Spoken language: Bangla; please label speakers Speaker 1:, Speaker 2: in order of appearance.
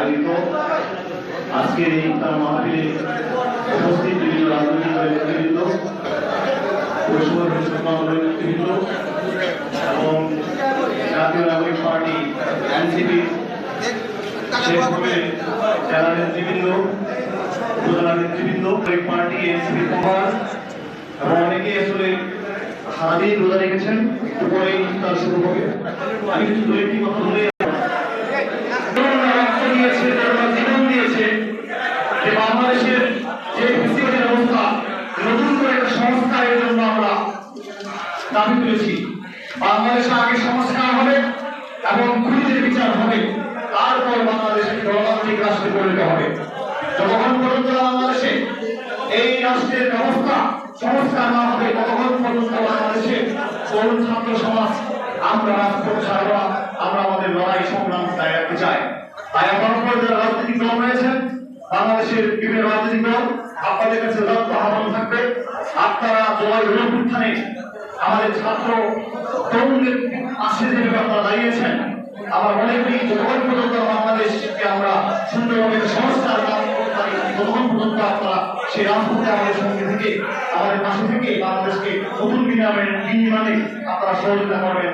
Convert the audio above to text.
Speaker 1: আয়োজিত আজকের এই তার মাহফিলে উপস্থিত বিভিন্ন রাজনৈতিক পরিষদের নেতৃবৃন্দ এবং জাতীয় নাগরিক পার্টি, এনসিপি জেলা নেতৃবৃন্দ নেতৃবৃন্দ পার্টি, এনসিপি এবং অনেকেই আসলে সারাদিন রোজা রেখেছেন, উপরেই তার শুরু হবে। আমি কিন্তু একটি বাংলাদেশের যে ফেসিলিটির অবস্থা নতুন করে সংস্কারের জন্য আমরা দাবি তুলেছি। বাংলাদেশে আগে সংস্কার হবে এবং খুনিদের বিচার হবে তারপর বাংলাদেশকে গণতান্ত্রিক রাষ্ট্রে পরিণত হবে। যতক্ষণ পর্যন্ত বাংলাদেশে এই রাষ্ট্রের ব্যবস্থা সংস্কার না হবে ততক্ষণ পর্যন্ত বাংলাদেশে তরুণ ছাত্র সমাজ আমরা ছাড়ব না, আমরা আমাদের লড়াই সংগ্রাম রাখতে চাই। তাই আমার উপর যারা রাজনৈতিক দল রয়েছেন বাংলাদেশের বিভিন্ন রাজনৈতিক দল আপনাদের কাছে যথার্থ আহ্বান থাকবে। আপনারা জয় গণপুত্থানে আমাদের ছাত্র তরুণদের পাশে যেভাবে আপনারা দাঁড়িয়েছেন, আমার মনে করি যতক্ষণ পর্যন্ত বাংলাদেশকে আমরা সুন্দরভাবে সংস্কার লাভ করতে পারি ততক্ষণ পর্যন্ত আপনারা সেই রাজপথে আমাদের সঙ্গে থেকে, আমাদের পাশে থেকে বাংলাদেশকে নতুন বিনিময়ে বিনিময়ে আপনারা সহযোগিতা করবেন।